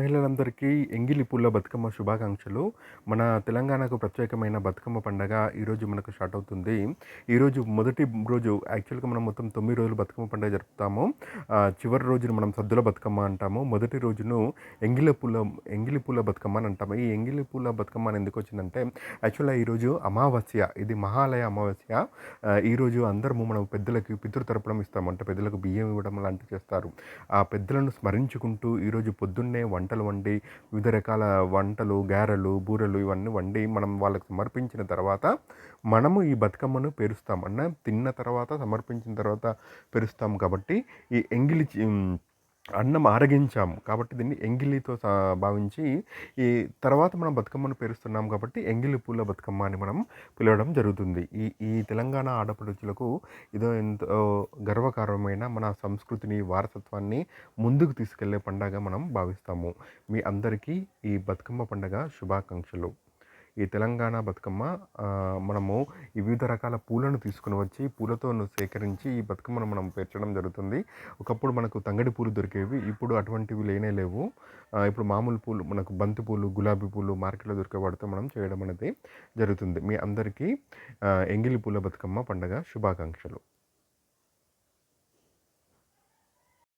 మహిళలందరికీ ఎంగిలి పూల బతుకమ్మ శుభాకాంక్షలు. మన తెలంగాణకు ప్రత్యేకమైన బతుకమ్మ పండగ ఈరోజు మనకు స్టార్ట్ అవుతుంది. ఈరోజు మొదటి రోజు యాక్చువల్గా మనం మొత్తం తొమ్మిది రోజులు బతుకమ్మ పండుగ జరుపుతాము. చివరి రోజున మనం సద్దుల బతుకమ్మ అంటాము. మొదటి రోజును ఎంగిలి పూల ఎంగిలి పూల బతుకమ్మ అని అంటాము. ఈ ఎంగిలి పూల బతుకమ్మ అని ఎందుకు వచ్చిందంటే యాక్చువల్గా ఈరోజు అమావాస్య ఇది మహాలయ అమావాస్య. ఈరోజు అందరము మనం పెద్దలకి పితృతర్పణం ఇస్తాము. అంటే పెద్దలకు బియ్యం ఇవ్వడం లాంటివి చేస్తారు. ఆ పెద్దలను స్మరించుకుంటూ ఈరోజు పొద్దున్నే వంట వంటలు వండి వివిధ రకాల వంటలు గారెలు బూరెలు ఇవన్నీ వండి మనం వాళ్ళకి సమర్పించిన తర్వాత మనము ఈ బతుకమ్మను పేరుస్తాం. అన్న తిన్న తర్వాత సమర్పించిన తర్వాత పేరుస్తాం. కాబట్టి ఈ ఎంగిలిచి అన్నం ఆరగించాము కాబట్టి దీన్ని ఎంగిలితో భావించి ఈ తర్వాత మనం బతుకమ్మను పేరుస్తున్నాం కాబట్టి ఎంగిలి పూల బతుకమ్మ అని మనం పిలవడం జరుగుతుంది. ఈ ఈ తెలంగాణ ఆడపడుచులకు ఇదో ఎంతో గర్వకారణమైన మన సంస్కృతిని వారసత్వాన్ని ముందుకు తీసుకెళ్ళే పండగ మనం భావిస్తాము. మీ అందరికీ ఈ బతుకమ్మ పండగ శుభాకాంక్షలు. ఈ తెలంగాణ బతుకమ్మ మనము వివిధ రకాల పూలను తీసుకుని వచ్చి పూలతో సేకరించి ఈ బతుకమ్మను మనం పేర్చడం జరుగుతుంది. ఒకప్పుడు మనకు తంగడి పూలు దొరికేవి ఇప్పుడు అటువంటివి లేనే లేవు. ఇప్పుడు మామూలు పూలు మనకు బంతి పూలు గులాబీ పూలు మార్కెట్లో దొరికే వాటితో మనం చేయడం అనేది జరుగుతుంది. మీ అందరికీ ఎంగిలి పూల బతుకమ్మ పండగ శుభాకాంక్షలు.